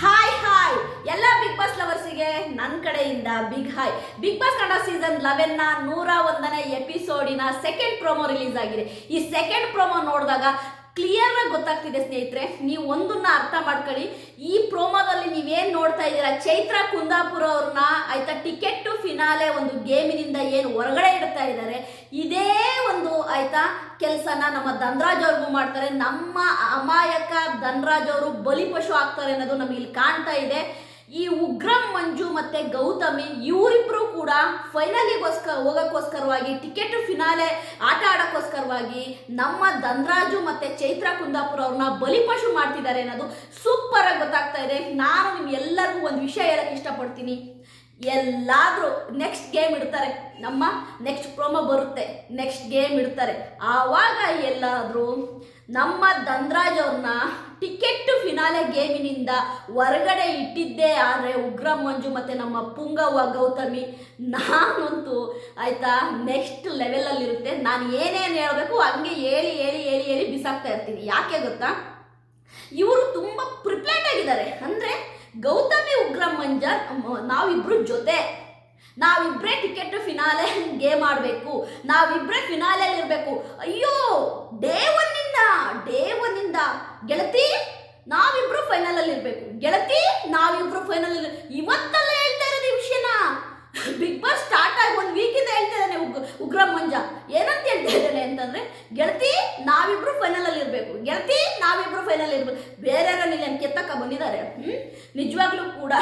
Hi hi ಎಲ್ಲ big boss ಲವರ್ಸಿಗೆ ನನ್ನ ಕಡೆಯಿಂದ big hi big boss Kannada season ಲೆವೆನ್ನ ನೂರ ಒಂದನೇ ಎಪಿಸೋಡಿನ ಸೆಕೆಂಡ್ ಪ್ರೋಮೋ ರಿಲೀಸ್ ಆಗಿದೆ. ಈ ಸೆಕೆಂಡ್ ಪ್ರೋಮೋ ನೋಡಿದಾಗ ಕ್ಲಿಯರ್ ಆಗಿ ಗೊತ್ತಾಗ್ತಿದೆ ಸ್ನೇಹಿತರೆ, ನೀವು ಒಂದನ್ನ ಅರ್ಥ ಮಾಡ್ಕೊಳ್ಳಿ. ಈ ಪ್ರೋಮೋದಲ್ಲಿ ನೀವೇನು ನೋಡ್ತಾ ಇದ್ದೀರಾ ಚೈತ್ರ ಕುಂದಾಪುರ ಅವ್ರನ್ನ ಆಯ್ತಾ ಟಿಕೆಟ್ ಫಿನಾಲೆ ಒಂದು ಗೇಮಿನಿಂದ ಏನು ಹೊರಗಡೆ ಇಡ್ತಾ ಇದ್ದಾರೆ. ಇದೇ ಒಂದು ಆಯ್ತಾ ಕೆಲಸನ ನಮ್ಮ ಧನ್ರಾಜ್ ಅವ್ರಿಗೂ ಮಾಡ್ತಾರೆ. ನಮ್ಮ ಅಮಾಯಕ ಧನ್ರಾಜ್ ಅವರು ಬಲಿಪಶು ಆಗ್ತಾರೆ ಅನ್ನೋದು ನಮಗೆ ಇಲ್ಲಿ ಕಾಣ್ತಾ ಇದೆ. ಈ ಉಗ್ರಂ ಮಂಜು ಮತ್ತೆ ಗೌತಮಿ ಇವರಿಬ್ರು ಕೂಡ ಫೈನಲಿಗೋಸ್ಕರ ಹೋಗೋಕ್ಕೋಸ್ಕರವಾಗಿ ಟಿಕೆಟ್ ಫಿನಾಲೆ ಆಟ ಆಡೋಕ್ಕೋಸ್ಕರವಾಗಿ ನಮ್ಮ ಧನ್ರಾಜು ಮತ್ತೆ ಚೈತ್ರ ಕುಂದಾಪುರ ಅವ್ರನ್ನ ಬಲಿಪಶು ಮಾಡ್ತಿದ್ದಾರೆ ಅನ್ನೋದು ಸೂಪರ್ ಆಗಿ ಗೊತ್ತಾಗ್ತಾ ಇದೆ. ನಾನು ನಿಮ್ಗೆಲ್ಲರಿಗೂ ಒಂದು ವಿಷಯ ಹೇಳಕ್ ಇಷ್ಟಪಡ್ತೀನಿ. ಎಲ್ಲಾದರೂ ನೆಕ್ಸ್ಟ್ ಗೇಮ್ ಇಡ್ತಾರೆ. ನಮ್ಮ ನೆಕ್ಸ್ಟ್ ಪ್ರೋಮೋ ಬರುತ್ತೆ. ನೆಕ್ಸ್ಟ್ ಗೇಮ್ ಇಡ್ತಾರೆ. ಆವಾಗ ಎಲ್ಲಾದರೂ ನಮ್ಮ ಧನ್ರಾಜ್ ಅವ್ರನ್ನ ಟಿಕೆಟ್ ಫಿನಾಲೆ ಗೇಮಿನಿಂದ ಹೊರಗಡೆ ಇಟ್ಟಿದ್ದೇ ಆದರೆ ಉಗ್ರ ಮಂಜು ಮತ್ತು ನಮ್ಮ ಪುಂಗವ್ವ ಗೌತಮಿ, ನಾನಂತೂ ಆಯಿತಾ ನೆಕ್ಸ್ಟ್ ಲೆವೆಲಲ್ಲಿರುತ್ತೆ ನಾನು ಏನೇನು ಹೇಳಬೇಕು ಹಂಗೆ ಹೇಳಿ ಹೇಳಿ ಹೇಳಿ ಹೇಳಿ ಬಿಸಾಕ್ತಾ ಇರ್ತೀನಿ. ಯಾಕೆ ಗೊತ್ತಾ? ಇವರು ತುಂಬ ಪ್ರಿಪ್ಲೇಟ್ ಆಗಿದ್ದಾರೆ. ಅಂದರೆ ಗೌತಮಿ, ಉಗ್ರ ಮಂಜ ನಾವಿಬ್ರು ಜೊತೆ. ನಾವಿಬ್ಬರೇ ಟಿಕೆಟ್ ಫಿನಾಲೆ ಗೇಮ್ ಆಡಬೇಕು. ನಾವಿಬ್ಬರೇ ಫಿನಾಲೆಯಲ್ಲಿ ಇರಬೇಕು ಅಯ್ಯೋ ಡೇ ಒನ್ನಿಂದ ಒನ್ನಿಂದ ಗೆಳತಿ, ನಾವಿಬ್ರು ಫೈನಲ್ ಅಲ್ಲಿ ಇರಬೇಕು. ಗೆಳತಿ, ನಾವಿಬ್ರು ಫೈನಲ್ ಅಲ್ಲಿ ಇವತ್ತಲ್ಲ ಹೇಳ್ತಾ ಇರೋದು ಈ ವಿಷಯನ. ಬಿಗ್ ಬಾಸ್ ಸ್ಟಾರ್ಟ್ ಆಗಿ ಒಂದು ವೀಕಿಂದ ಹೇಳ್ತಾ ಇದ್ದಾನೆ ಉಗ್, ಉಗ್ರ ಮಂಜ. ಏನಂತ ಹೇಳ್ತಾ ಇದ್ದಾನೆ ಅಂತಂದ್ರೆ, ಗೆಳತಿ, ನಾವಿಬ್ರು ಫೈನಲ್ ಅಲ್ಲಿ ಇರಬೇಕು. ಗೆಳತಿ, ನಾವಿಬ್ರು ಫೈನಲ್ ಇರ್ಬೇಕು. ಬೇರೆ ಬಂದಿದ್ದಾರೆ. ಹ್ಮ್? ನಿಜವಾಗ್ಲೂ ಕೂಡ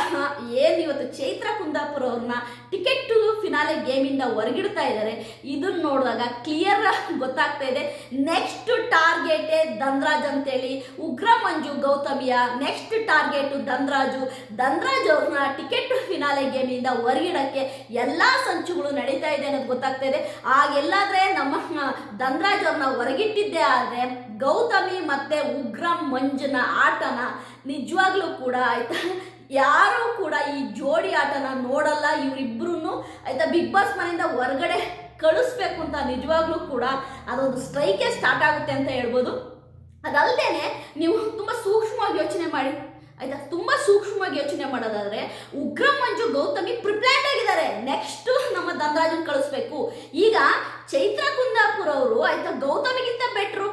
ಏನು ಇವತ್ತು ಚೈತ್ರ ಕುಂದಾಪುರ ಅವ್ರನ್ನ ಟಿಕೆಟ್ ಫಿನಾಲೆ ಗೇಮಿಂದ ಹೊರಗಿಡ್ತಾ ಇದ್ದಾರೆ. ಇದನ್ನ ನೋಡಿದಾಗ ಕ್ಲಿಯರ್ ಗೊತ್ತಾಗ್ತಾ ಇದೆ. ನೆಕ್ಸ್ಟ್ ಟಾರ್ಗೆಟೇ ಧನ್ರಾಜ್ ಅಂತೇಳಿ, ಉಗ್ರ ಮಂಜು ಗೌತಮಿಯ ನೆಕ್ಸ್ಟ್ ಟಾರ್ಗೆಟ್ ಧನ್ರಾಜು. ಧನ್ರಾಜ್ ಅವ್ರನ್ನ ಟಿಕೆಟ್ ಫಿನಾಲೆ ಗೇಮಿಂದ ಹೊರಗಿಡಕ್ಕೆ ಎಲ್ಲ ಸಂಚುಗಳು ನಡೀತಾ ಇದೆ ಅನ್ನೋದು ಗೊತ್ತಾಗ್ತಾ ಇದೆ. ಆಗೆಲ್ಲಾದ್ರೆ ನಮ್ಮ ಧನ್ರಾಜ್ ಹೊರಗಿಟ್ಟಿದ್ದೆ ಆದರೆ ಗೌತಮಿ ಮತ್ತೆ ಉಗ್ರ ಮಂಜನ ಆಟನ ನಿಜವಾಗ್ಲೂ ಕೂಡ ಆಯ್ತಾ, ಯಾರೂ ಕೂಡ ಈ ಜೋಡಿ ಆಟನ ನೋಡಲ್ಲ ಇವರಿಬ್ರು ಆಯ್ತಾ ಬಿಗ್ ಬಾಸ್ ಮನೆಯಿಂದ ಹೊರಗಡೆ ಕಳಿಸ್ಬೇಕು ಅಂತ ನಿಜವಾಗ್ಲೂ ಕೂಡ ಅದೊಂದು ಸ್ಟ್ರೈಕೇ ಸ್ಟಾರ್ಟ್ ಆಗುತ್ತೆ ಅಂತ ಹೇಳ್ಬೋದು. ಅದಲ್ಲದೆ ನೀವು ತುಂಬ ಸೂಕ್ಷ್ಮವಾಗಿ ಯೋಚನೆ ಮಾಡಿ, ಆಯ್ತಾ ತುಂಬ ಸೂಕ್ಷ್ಮವಾಗಿ ಯೋಚನೆ ಮಾಡೋದಾದ್ರೆ ಉಗ್ರ ಮಂಜು ಗೌತಮಿ ಪ್ರಿಪೇರ್ಡ್ ಆಗಿದ್ದಾರೆ ನೆಕ್ಸ್ಟ್ ನಮ್ಮ ಧನರಾಜನ್ ಕಳಿಸ್ಬೇಕು. ಈಗ ಚೈತ್ರ ಕುಂದಾಪುರ ಅವರು ಆಯ್ತಾ ಗೌತಮಿಗಿಂತ ಬೆಟ್ರು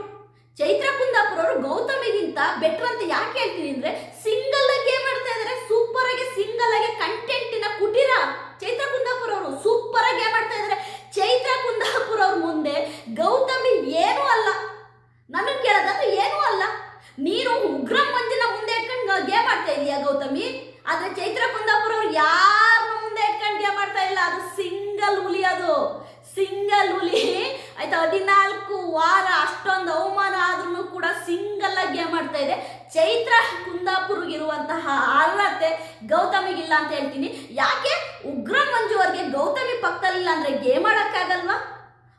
ಚೈತ್ರ ಕುಂದಾಪುರ ಅವರು ಗೌತಮಿಗಿಂತ ಬೆಟ್ರು ಅಂತ ಯಾಕೆ ಹೇಳ್ತೀನಿ ಅಂದ್ರೆ ಸಿಂಗಲ್ ಆಗಿ ಗೇಮ್ ಆಡ್ತಾ ಇದಾರೆ ಸೂಪರ್ ಆಗಿ ಸಿಂಗಲ್ ಆಗಿ ಕಂಟೆಂಟಿನ ಕುಟೀರ ಚೈತ್ರ ಕುಂದಾಪುರ ಅವರು ಸೂಪರ್ ಆಗಿ ಗೇಮ್ ಆಡ್ತಾ ಇದಾರೆ ಚೈತ್ರ ಕುಂದಾಪುರ ಅವ್ರ ಮುಂದೆ ಗೌತಮಿ ಏನೂ ಅಲ್ಲ ನನಗೆ ಕೇಳೋದಂದ್ರೆ ಏನೂ ಅಲ್ಲ ನೀನು ಉಗ್ರ ಮಂಜಿನ ಮುಂದೆ ಇಟ್ಕೊಂಡು ಗೇಮ್ ಆಡ್ತಾ ಇದೀಯಾ ಗೌತಮಿ ಆದ್ರೆ ಚೈತ್ರ ಕುಂದಾಪುರ ಅವ್ರು ಯಾರನ್ನ ಮುಂದೆ ಇಟ್ಕೊಂಡು ಗೇಮ್ ಆಡ್ತಾ ಇಲ್ಲ ಅದು ಸಿಂಗಲ್ ಹುಲಿ ಅದು ಸಿಂಗಲ್ ಹುಲಿ ಆಯ್ತಾ ಹದಿನಾಲ್ಕು ವಾರ ಅಷ್ಟೊಂದು ಅವಮಾನ ಆದ್ರೂ ಕೂಡ ಸಿಂಗಲ್ ಆಗಿ ಗೇಮ್ ಆಡ್ತಾ ಇದೆ ಚೈತ್ರ ಕುಂದಾಪುರ್ಗಿರುವಂತಹ ಅರ್ಹತೆ ಗೌತಮಿಗಿಲ್ಲ ಅಂತ ಹೇಳ್ತೀನಿ. ಯಾಕೆ? ಉಗ್ರ ಮಂಜುವರ್ಗೆ ಗೌತಮಿ ಪಕ್ಕದಲ್ಲಿಲ್ಲ ಅಂದ್ರೆ ಗೇಮ್ ಆಡಕ್ಕಾಗಲ್ವಾ?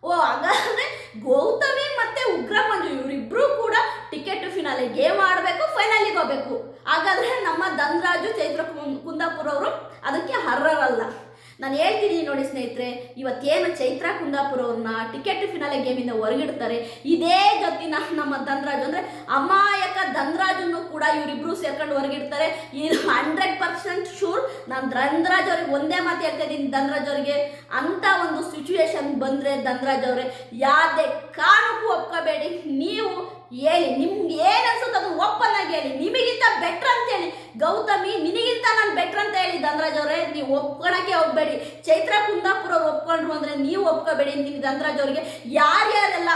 ಓ, ಹಾಗಾದ್ರೆ ಗೌತಮಿ ಮತ್ತೆ ಉಗ್ರ ಮಂಜು ಇವರಿಬ್ರು ಕೂಡ ಟಿಕೆಟ್ ಫಿನಾಲೆ ಗೇಮ್ ಆಡಬೇಕು ಫೈನಲಿಗೆ ಹೋಗ್ಬೇಕು. ಹಾಗಾದ್ರೆ ನಮ್ಮ ಧನ್ರಾಜು ಚೈತ್ರ ಕುಂದಾಪುರ ಅವರು ಅದಕ್ಕೆ ಅರ್ಹರಲ್ಲ. ನಾನು ಹೇಳ್ತೀನಿ ನೋಡಿ ಸ್ನೇಹಿತರೆ, ಇವತ್ತೇನು ಚೈತ್ರ ಕುಂದಾಪುರ ಅವ್ರನ್ನ ಟಿಕೆಟ್ ಫಿನಾಲೆ ಗೇಮಿಂದ ಹೊರಗಿಡ್ತಾರೆ. ಇದೇ ಗತಿನ ನಮ್ಮ ಧನ್ರಾಜು. ಅಂದ್ರೆ ಅಮಾಯಕ ಧನ್ರಾಜನ್ನು ಕೂಡ ಇವರಿಬ್ರು ಸೇರ್ಕೊಂಡು ಹೊರಗಿಡ್ತಾರೆ. ಇದು ಹಂಡ್ರೆಡ್ ಪರ್ಸೆಂಟ್ ಶೂರ್ ನಾನು ಧನ್ರಾಜ್ ಅವ್ರಿಗೆ ಒಂದೇ ಮಾತು ಹೇಳ್ತಾ ಇದ್ದೀನಿ. ಧನ್ರಾಜ್ ಅವರಿಗೆ ಅಂತ ಒಂದು ಸಿಚುವೇಶನ್ ಬಂದ್ರೆ ಧನ್ರಾಜ್ ಅವರೇ, ಯಾವುದೇ ಕಾರಣಕ್ಕೂ ಒಪ್ಕೋಬೇಡಿ. ನೀವು ಹೇಳಿ ನಿಮ್ಗೆ ಏನು ಅನ್ಸುತ್ತೆ ಅದು ಓಪನ್ ಹೇಳಿ. ನಿಮಗಿಂತ ಬೆಟ್ರ್ ಅಂತ ಹೇಳಿ. ಗೌತಮಿ, ನಿನಗಿಂತ ನಾನು ಬೆಟ್ರ್ ಅಂತ ಹೇಳಿ ಧನ್ರಾಜ್ ಅವರೇ ನೀವು ಒಪ್ಕೊಳಕ್ಕೆ ಹೋಗ್ಬೇಡಿ. ಚೈತ್ರ ಕುಂದಾಪುರ ಒಪ್ಕೊಂಡ್ರು ಅಂದ್ರೆ ನೀವು ಒಪ್ಕೋಬೇಡಿ ಅಂತೀನಿ. ದನರಾಜ್ ಅವರಿಗೆ ಯಾರ್ಯಾರೆಲ್ಲ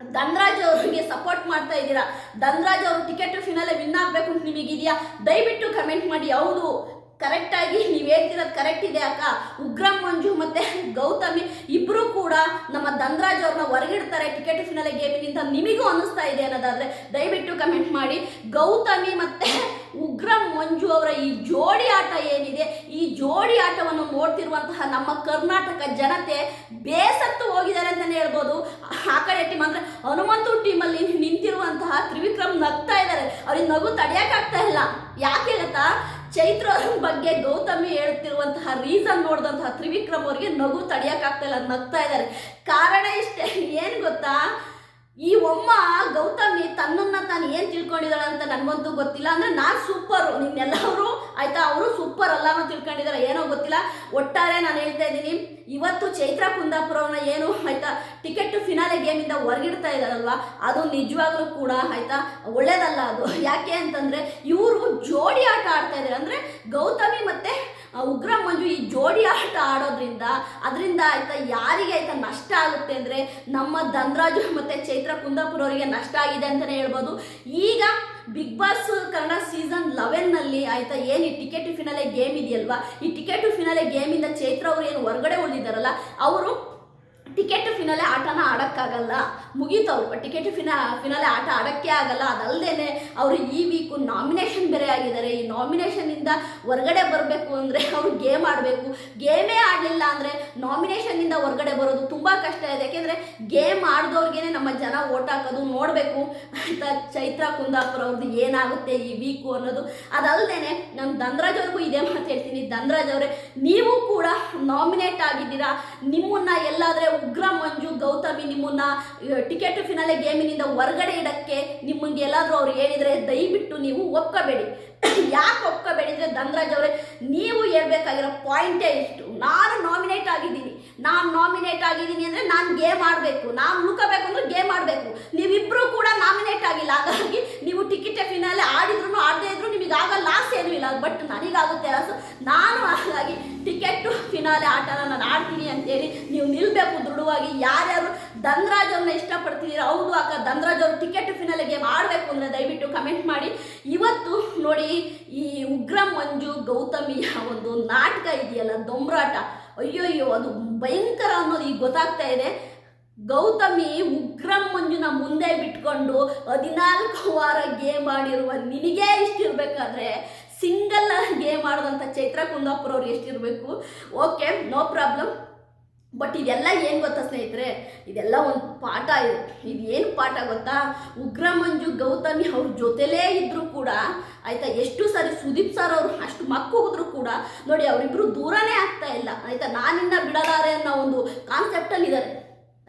ಧನರಾಜ್ ಅವರಿಗೆ ಸಪೋರ್ಟ್ ಮಾಡ್ತಾ ಇದ್ದೀರಾ? ಧನರಾಜ್ ಅವರು ಟಿಕೆಟ್ ಫಿನಾಲೆ ವಿನ್ ಆಗಬೇಕು ಅಂತ ನಿಮಗಿದೆಯಾ? ದಯವಿಟ್ಟು ಕಮೆಂಟ್ ಮಾಡಿ. ಹೌದು ಕರೆಕ್ಟಾಗಿ ನೀವು ಹೇಳ್ತಿರೋದು ಕರೆಕ್ಟ್ ಇದೆ ಅಕ್ಕ. ಉಗ್ರಂ, ಮಂಜು ಮತ್ತೆ ಗೌತಮಿ ಇಬ್ಬರು ಕೂಡ ನಮ್ಮ ಧನ್ರಾಜ್ ಅವ್ರನ್ನ ಹೊರಗಿಡ್ತಾರೆ ಟಿಕೆಟ್ ಫಿನಾಲೆ ಗೇಮಿನಿಂದ ನಿಮಗೂ ಅನಿಸ್ತಾ ಇದೆ ಅನ್ನೋದಾದ್ರೆ ದಯವಿಟ್ಟು ಕಮೆಂಟ್ ಮಾಡಿ. ಗೌತಮಿ ಮತ್ತೆ ಉಗ್ರಂ, ಮಂಜು ಅವರ ಈ ಜೋಡಿ ಆಟ ಏನಿದೆ, ಈ ಜೋಡಿ ಆಟವನ್ನು ನೋಡ್ತಿರುವಂತಹ ನಮ್ಮ ಕರ್ನಾಟಕ ಜನತೆ ಬೇಸತ್ತು ಹೋಗಿದ್ದಾರೆ ಅಂತಲೇ ಹೇಳ್ಬೋದು. ಆ ಕಡೆ ಟೀಮ್ ಅಂದ್ರೆ ಹನುಮಂತು ಟೀಮಲ್ಲಿ ನಿಂತಿರುವಂತಹ ತ್ರಿವಿಕ್ರಮ್ ನಗ್ತಾ ಇದ್ದಾರೆ. ಅವ್ರಿಗೆ ನಗು ತಡೆಯೋಕ್ಕಾಗ್ತಾ ಇಲ್ಲ. ಯಾಕೆ ಗೊತ್ತಾ ಚೈತ್ರ ಬಗ್ಗೆ ಗೌತಮಿ ಹೇಳ್ತಿರುವಂತಹ ರೀಸನ್ ನೋಡಿದಂತಹ ತ್ರಿವಿಕ್ರಮ್ ಅವರಿಗೆ ನಗು ತಡೆಯೋಕ್ಕಾಗ್ತಾ ಇಲ್ಲ, ನಗ್ತಾ ಇದ್ದಾರೆ. ಕಾರಣ ಇಷ್ಟೇ ಏನು ಗೊತ್ತಾ? ಈ ಒಮ್ಮ ಗೌತಮಿ ತನ್ನನ್ನ ತಾನು ಏನು ತಿಳ್ಕೊಂಡಿದ್ದಾಳೆ ಅಂತ ನನಗಂತೂ ಗೊತ್ತಿಲ್ಲ. ಅಂದರೆ ನಾನು ಸೂಪರು ನಿನ್ನೆಲ್ಲವರು ಆಯ್ತಾ? ಅವರು ಸೂಪರ್ ಅಲ್ಲಾನು ತಿಳ್ಕೊಂಡಿದ್ದಾರೆ. ಏನೋ ಗೊತ್ತಿಲ್ಲ. ಒಟ್ಟಾರೆ ನಾನು ಹೇಳ್ತಾ ಇದ್ದೀನಿ, ಇವತ್ತು ಚೈತ್ರ ಕುಂದಾಪುರವನ್ನ ಏನು, ಆಯ್ತಾ? ಟಿಕೆಟ್ ಫಿನಾಲೆ ಗೇಮಿಂದ ಹೊರಗಿಡ್ತಾ ಇದ್ದಾರಲ್ವ? ಅದು ನಿಜವಾಗ್ಲೂ ಕೂಡ, ಆಯ್ತಾ? ಒಳ್ಳೇದಲ್ಲ ಅದು. ಯಾಕೆ ಅಂತಂದರೆ ಇವರು ಜೋಡಿ ಆಟ ಆಡ್ತಾ ಇದ್ದಾರೆ. ಅಂದರೆ ಗೌತಮಿ ಮತ್ತು ಉಗ್ರ ಮಂಜು ಈ ಜೋಡಿ ಆಟ ಆಡೋದ್ರಿಂದ ಅದರಿಂದ ಆಯ್ತಾ ಯಾರಿಗೆ ಆಯ್ತಾ ನಷ್ಟ ಆಗುತ್ತೆ ಅಂದರೆ ನಮ್ಮ ಧನರಾಜು ಮತ್ತು ಚೈತ್ರ ಕುಂದಾಪುರ ಅವರಿಗೆ ನಷ್ಟ ಆಗಿದೆ ಅಂತಲೇ ಹೇಳ್ಬೋದು. ಈಗ ಬಿಗ್ ಬಾಸ್ ಕನ್ನಡ ಸೀಸನ್ ಲೆವೆನ್ನಲ್ಲಿ ಆಯ್ತಾ ಏನು ಈ ಟಿಕೆಟ್ ಫಿನಾಲೆ ಗೇಮ್ ಇದೆಯಲ್ವಾ? ಈ ಟಿಕೆಟ್ ಫಿನಾಲೆ ಗೇಮಿಂದ ಚೈತ್ರ ಅವರು ಏನು ಹೊರಗಡೆ ಉಳಿದಿದ್ದಾರಲ್ಲ, ಅವರು ಟಿಕೆಟ್ ಫಿನಾಲೆ ಆಟನ ಆಡೋಕ್ಕಾಗಲ್ಲ. ಮುಗೀತು ಅವರು ಟಿಕೆಟ್ ಫಿನಾ ಫಿನಾಲೆ ಆಟ ಆಡೋಕ್ಕೆ ಆಗಲ್ಲ. ಅದಲ್ಲದೆ ಅವರು ಈ ವೀಕು ನಾಮಿನೇಷನ್ ಬೇರೆ ಆಗಿದ್ದಾರೆ. ಈ ನಾಮಿನೇಷನ್ನಿಂದ ಹೊರಗಡೆ ಬರಬೇಕು ಅಂದರೆ ಅವರು ಗೇಮ್ ಆಡಬೇಕು. ಗೇಮೇ ಆಡಲಿಲ್ಲ ಅಂದರೆ ನಾಮಿನೇಷನ್ನಿಂದ ಹೊರಗಡೆ ಬರೋದು ತುಂಬ ಕಷ್ಟ ಇದೆ. ಯಾಕೆಂದರೆ ಗೇಮ್ ಆಡ್ದವ್ರಿಗೇನೆ ನಮ್ಮ ಜನ ಓಟ್ ಹಾಕೋದು ನೋಡಬೇಕು. ಅಂತ ಚೈತ್ರ ಕುಂದಾಪುರ ಅವ್ರದ್ದು ಏನಾಗುತ್ತೆ ಈ ವೀಕು ಅನ್ನೋದು. ಅದಲ್ಲದೆ ನಾನು ದಂದ್ರಾಜ್ ಅವ್ರಿಗೂ ಇದೇ ಮಾತು ಹೇಳ್ತೀನಿ. ದಂದ್ರಾಜ್ ಅವರೇ, ನೀವು ಕೂಡ ನಾಮಿನೇಟ್ ಆಗಿದ್ದೀರಾ? ನಿಮ್ಮನ್ನ ಎಲ್ಲಾದರೆ ಉಗ್ರ ಮಂಜು ಗೌತಮಿ ನಿಮ್ಮನ್ನ ಟಿಕೆಟ್ ಫಿನಾಲೆ ಗೇಮಿನಿಂದ ಹೊರಗಡೆ ಇಡಕ್ಕೆ ನಿಮಗೆ ಎಲ್ಲಾದರೂ ಅವ್ರು ಹೇಳಿದರೆ ದಯವಿಟ್ಟು ನೀವು ಒಪ್ಕೋಬೇಡಿ. ಯಾಕೆ ಒಪ್ಕೋಬೇಡಿ ಅಂದರೆ ಧನರಾಜ್ ಅವರೇ, ನೀವು ಹೇಳ್ಬೇಕಾಗಿರೋ ಪಾಯಿಂಟೇ ಇಷ್ಟು. ನಾನು ನಾಮಿನೇಟ್ ಆಗಿದ್ದೀನಿ. ನಾನು ನಾಮಿನೇಟ್ ಆಗಿದ್ದೀನಿ ಅಂದರೆ ನಾನು ಗೇಮ್ ಆಡಬೇಕು. ನಾನು ಉಳ್ಕೋಬೇಕು ಅಂದ್ರೆ ಗೇಮ್ ಆಡಬೇಕು. ನೀವಿಬ್ರು ಕೂಡ ನಾಮಿನೇಟ್ ಆಗಿಲ್ಲ. ಹಾಗಾಗಿ ನೀವು ಟಿಕೆಟ್ ಫಿನಾಲೆ ಆಡಿದ್ರು ಆಡದೇ ಇದ್ರು ನಿಮಗೆ ಆಗ ಲಾಸ್ ಏನೂ ಇಲ್ಲ. ಬಟ್ ನನಗಾಗುತ್ತೆ ಲಾಸ್ ನಾನು ಹಾಗಾಗಿ ಫಿನಾಲೆ ಆಟನ ನಾನು ಆಡ್ತೀನಿ ಅಂತೇಳಿ ನೀವು ನಿಲ್ಲಬೇಕು ದೃಢವಾಗಿ. ಯಾರ್ಯಾರು ಧನರಾಜ್ ಇಷ್ಟಪಡ್ತಿದ್ದೀರಾ ಹೌದು ಅಕ್ಕ ಧನರಾಜ್ ಅವರು ಟಿಕೆಟ್ ಫಿನಲ್ ಗೇಮ್ ಆಡಬೇಕು ಅಂದರೆ ದಯವಿಟ್ಟು ಕಮೆಂಟ್ ಮಾಡಿ. ಇವತ್ತು ನೋಡಿ ಈ ಉಗ್ರ ಮಂಜು ಗೌತಮಿಯ ಒಂದು ನಾಟಕ ಇದೆಯಲ್ಲ ದೊಂಬ್ರಾಟ ಅಯ್ಯೋ ಅದು ಭಯಂಕರ ಅನ್ನೋದು ಈಗ ಗೊತ್ತಾಗ್ತಾ ಇದೆ. ಗೌತಮಿ ಉಗ್ರಂ ಮಂಜುನ ಮುಂದೆ ಬಿಟ್ಕೊಂಡು ಹದಿನಾಲ್ಕು ವಾರ ಗೇಮ್ ಆಡಿರುವ ನಿನಗೇ ಇಷ್ಟಿರ್ಬೇಕಾದ್ರೆ ಸಿಂಗಲ್ ಗೇಮ್ ಆಡಿದಂಥ ಚೈತ್ರ ಕುಂದಾಪುರ ಅವ್ರು ಎಷ್ಟಿರಬೇಕು? ಓಕೆ ನೋ ಪ್ರಾಬ್ಲಮ್ ಬಟ್ ಇದೆಲ್ಲ ಏನು ಗೊತ್ತಾ ಸ್ನೇಹಿತರೆ? ಇದೆಲ್ಲ ಒಂದು ಪಾಠ ಇದೆ. ಇದು ಏನು ಪಾಠ ಗೊತ್ತಾ? ಉಗ್ರ ಮಂಜು ಗೌತಮಿ ಅವ್ರ ಜೊತೆಲೇ ಇದ್ದರೂ ಕೂಡ, ಆಯಿತಾ? ಎಷ್ಟು ಸಾರಿ ಸುದೀಪ್ ಸರ್ ಅವರು ಅಷ್ಟು ಮಕ್ಕುಗಿದ್ರು ಕೂಡ, ನೋಡಿ ಅವರಿಬ್ಬರು ದೂರನೇ ಆಗ್ತಾ ಇಲ್ಲ. ಆಯಿತಾ? ನಾನಿಂದ ಬಿಡಲಾರೆ ಅನ್ನೋ ಒಂದು ಕಾನ್ಸೆಪ್ಟಲ್ಲಿ ಇದ್ದಾರೆ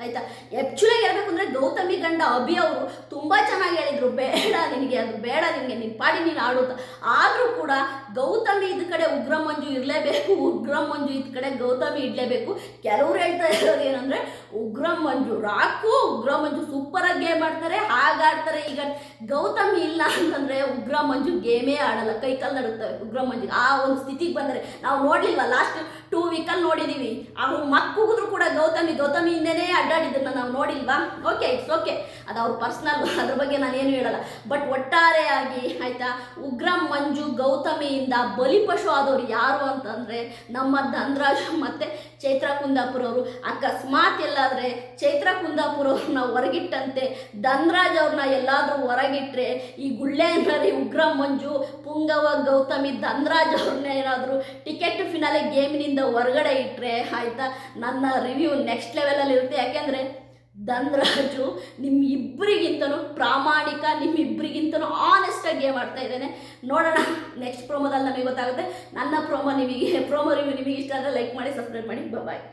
ಆಯಿತಾ? ಆ್ಯಕ್ಚುಲಿ ಹೇಳ್ಬೇಕು ಅಂದರೆ ಗೌತಮಿ ಗಂಡ ಅಭಿ ಅವರು ತುಂಬ ಚೆನ್ನಾಗಿ ಹೇಳಿದರು, ಬೇಡ ನಿನಗೆ, ಅದು ಬೇಡ ನಿನಗೆ ನಿನ್ನ ಪಾಡಿ ನೀನು ಆಡುತ್ತ ಆದರೂ ಕೂಡ ಗೌತಮಿ ಇದ್ ಕಡೆ ಉಗ್ರ ಮಂಜು ಇರಲೇಬೇಕು, ಉಗ್ರ ಮಂಜು ಇದ್ ಕಡೆ ಗೌತಮಿ ಇಡಲೇಬೇಕು. ಕೆಲವ್ರು ಹೇಳ್ತಾ ಇರೋದು ಏನಂದರೆ, ಉಗ್ರ ಮಂಜು, ರಾಕು ಉಗ್ರ ಮಂಜು ಸೂಪರಾಗಿ ಗೇಮ್ ಆಡ್ತಾರೆ ಹಾಗಾಡ್ತಾರೆ ಈಗ ಗೌತಮಿ ಇಲ್ಲ ಅಂತಂದರೆ ಉಗ್ರ ಮಂಜು ಗೇಮೇ ಆಡಲ್ಲ, ಕೈ ಕಾಲು ನಡುತ್ತವೆ ಉಗ್ರ ಮಂಜು ಆ ಒಂದು ಸ್ಥಿತಿಗೆ ಬಂದರೆ, ನಾವು ನೋಡಲಿಲ್ವ ಲಾಸ್ಟ್ ಟೂ ವೀಕಲ್ಲಿ ನೋಡಿದ್ದೀವಿ ಅವ್ರು ಮಕ್ಕಗಿದ್ರು ಕೂಡ ಗೌತಮಿ ಗೌತಮಿ ಹಿಂದೆನೇ ಅಡ್ಡಾಡಿದ್ದನ್ನ ನಾವು ನೋಡಿಲ್ವಾ? ಓಕೆ ಇಟ್ಸ್ ಓಕೆ ಅದು ಅವ್ರ ಪರ್ಸ್ನಲ್ ಅದ್ರ ಬಗ್ಗೆ ನಾನೇನು ಹೇಳಲ್ಲ. ಬಟ್ ಒಟ್ಟಾರೆಯಾಗಿ ಆಯಿತಾ, ಉಗ್ರ ಮಂಜು ಗೌತಮಿಯಿಂದ ಬಲಿಪಶು ಆದವ್ರು ಯಾರು ಅಂತಂದರೆ ನಮ್ಮ ಧನರಾಜ್ ಮತ್ತು ಚೈತ್ರ ಕುಂದಾಪುರ ಅವರು. ಅಕಸ್ಮಾತ್ ಎಲ್ಲಾದರೆ ಚೈತ್ರ ಕುಂದಾಪುರ ಅವ್ರನ್ನ ಹೊರಗಿಟ್ಟಂತೆ ಧನರಾಜ್ ಅವ್ರನ್ನ ಎಲ್ಲಾದರೂ ಹೊರಗಿಟ್ರೆ ಈ ಗುಳ್ಳೆ ನರಿ ಉಗ್ರ ಮಂಜು, ಪುಂಗವ, ಗೌತಮಿ, ಧನರಾಜ್ ಅವ್ರನ್ನ ಏನಾದರೂ ಟಿಕೆಟ್ ಫಿನಾಲೆ ಗೇಮಿನಿಂದ ಹೊರಗಡೆ ಇಟ್ಟರೆ ಆಯಿತಾ? ನನ್ನ ರಿವ್ಯೂ ನೆಕ್ಸ್ಟ್ ಲೆವೆಲಲ್ಲಿ ಇರುತ್ತೆ. ಯಾಕೆಂದರೆ ಧನ್ರಾಜು ನಿಮ್ಮಿಬ್ಬರಿಗಿಂತನೂ ಪ್ರಾಮಾಣಿಕ, ನಿಮ್ಮಿಬ್ಬರಿಗಿಂತನೂ ಆನೆಸ್ಟಾಗಿ ಗೇಮ್ ಆಡ್ತಾ ಇದ್ದೇನೆ. ನೋಡೋಣ ನೆಕ್ಸ್ಟ್ ಪ್ರೋಮೋದಲ್ಲಿ ನಮಗೆ ಗೊತ್ತಾಗುತ್ತೆ. ನನ್ನ ಪ್ರೋಮೋ ನಿಮಗೆ ಪ್ರೋಮೋ ರಿವ್ಯೂ ನಿಮಗೆ ಇಷ್ಟ ಆದರೆ ಲೈಕ್ ಮಾಡಿ ಸಬ್ಸ್ಕ್ರೈಬ್ ಮಾಡಿ. ಬಾಯ್